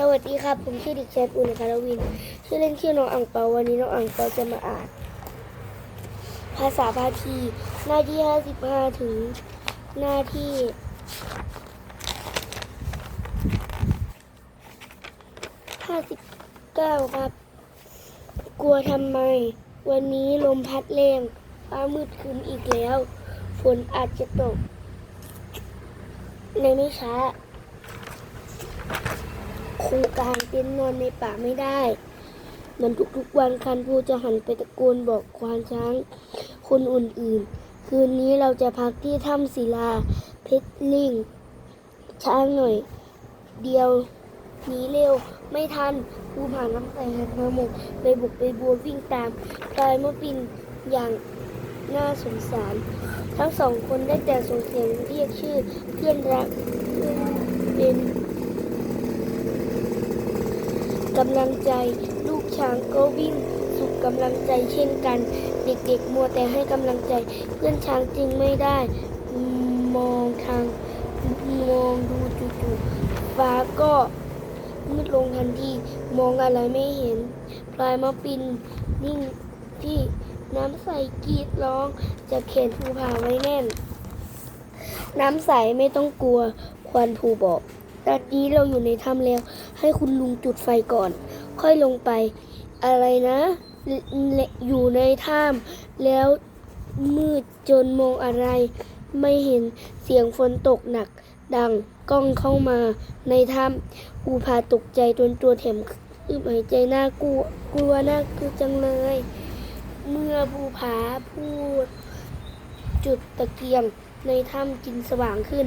สวัสดีครับ ผมชื่อเด็กชายปุณคารวิน ชื่อเล่นชื่อน้องอังเปาวันนี้น้องอังเปาจะมาอ่าน ภาษาพาทีหน้าที่55ถึงหน้าที่59ครับ กลัวทำไม วันนี้ลมพัดแรงฟ้ามืดครึ้มอีกแล้ว ฝนอาจจะตก ในไม่ช้า คงกางเต็นนอนในป่าไม่ได้ มันทุกๆวันคันพูจะหันไปตะโกนบอกควานช้าง คนอื่นๆ คืนนี้เราจะพักที่ถ้ำศิลา เพชรลิง ช้างหน่อย เดียวหนีเร็วไม่ทันภูผ่านน้ำใสหันมาหมกไปบุกไปบัววิ่งตามพลายมะปินอย่างน่าสงสาร ทั้งสองคนได้แต่ส่งเสียงเรียกชื่อเพื่อนรักเพื่อนเป็น กำลังใจ ลูกช้างก็วิ่งสุขกำลังใจเช่นกัน เด็กๆมัวแต่ให้กำลังใจ เพื่อนช้างจึงไม่ได้ มองทางมองดูจู่ๆฟ้าก็มืดลงทันทีมองอะไรไม่เห็นพลายมาปินนิ่งที่น้ำใสกรีดร้องจะเข็นภูผาไว้แน่น น้ำใสไม่ต้องกลัว ควันภูบอก ตอนนี้เราอยู่ในถ้ำแล้ว ให้คุณลุงจุดไฟก่อน ค่อยลงไป อะไรนะ อยู่ในถ้ำแล้วมืดจนมองอะไร ไม่เห็นเสียงฝนตกหนัก ดังก้องเข้ามาในถ้ำภูพาตกใจจนตัวแถมอึบหายใจน่ากลัวกลัวน่ากลัวจังเลย เมื่อภูผาพูดจุดตะเกียง ในถ้ำจึงสว่างขึ้น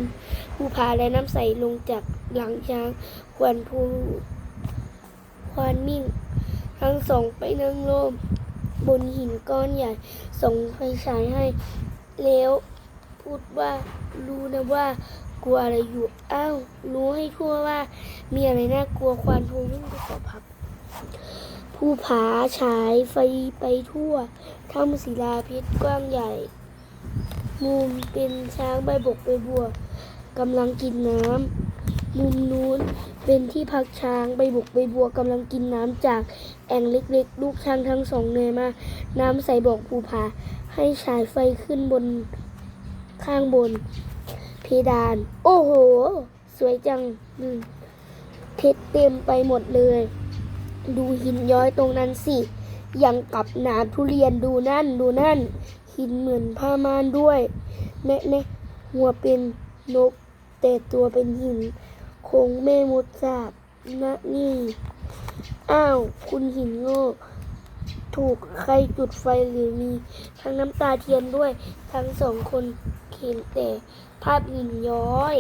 ภูผาและน้ำใสลงจากหลังช้าง ควันภูควานมิ่ง ทั้งสองไปนั่งโลมบนหินก้อนใหญ่ ส่งไฟฉายให้ แล้วพูดว่ารู้นะว่ากลัวอะไรอยู่ อ้าวรู้ให้ทั่วว่า มีอะไรน่ากลัวควานภูวิ่งไปขอพักภูผาฉายไฟไปทั่วถ้ำศิลาเพชรกว้างใหญ่ มุมเป็นช้างใบบกใบบัวกำลังกินน้ำมุมนู้นเป็นที่พักช้างใบบกใบบัวกำลังกินน้ำจากแอ่งเล็กๆ ลูกช้างทั้งสองเนยมาน้ำใสบอกภูผาให้ฉายไฟขึ้นบนข้างบน เพดาน โอ้โห สวยจังเพชรเต็มไปหมดเลย ดูหินย้อยตรงนั้นสิ ยังกับหนามทุเรียนดูนั่นดูนั่น หินเหมือนผ้าม่านด้วยแน่แน่หัวเป็นนก แต่ตัวเป็นหิน คงแม่มดสาบนะนี่ อ้าว คุณหินโง่ถูกใครจุดไฟหรือมี ทั้งน้ำตาเทียนด้วย ทั้งสองคนเห็นแต่ภาพหินย้อย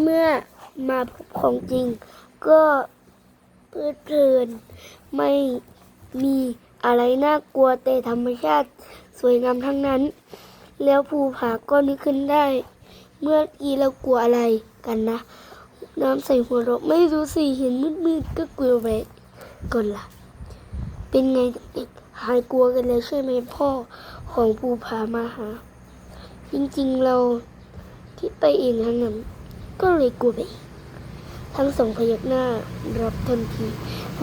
เมื่อมาพบของจริงก็ พลิดเพลิน ไม่มีอะไรน่ากลัวแต่ธรรมชาติสวยงามทั้งนั้น แล้วภูผาก็นึกขึ้นได้ เมื่อกี้เรากลัวอะไรกันนะ น้ำใส่หัวเราไม่รู้สิเห็นมืดๆก็กลัวไปก่อนละ่ะ เป็นไงเด็กหายกลัวกันแล้วใช่ไหมพ่อของภูผามาหา จริงๆเราคิดไปเองทั้งนั้นก็เลยกลัวไป ทั้งสองพยักหน้ารับทันที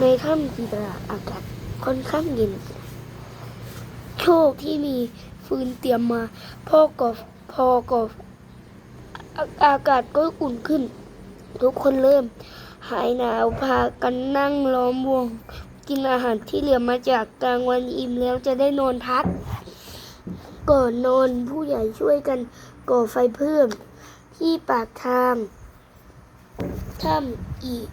ในถ้ำจีตราอากาศค่อนข้างเย็น โชคที่มีฟืนเตรียมมา พ่อกอบพอกอบออากาศก็อุ่นขึ้น ทุกคนเริ่ม หายหนาวพากันนั่งล้อมวง กินอาหารที่เหลือมาจากกลางวันอิ่มแล้วจะได้นอนพัก ก่อนนอนผู้ใหญ่ช่วยกันก่อไฟเพิ่ม ที่ปากทาง tam e.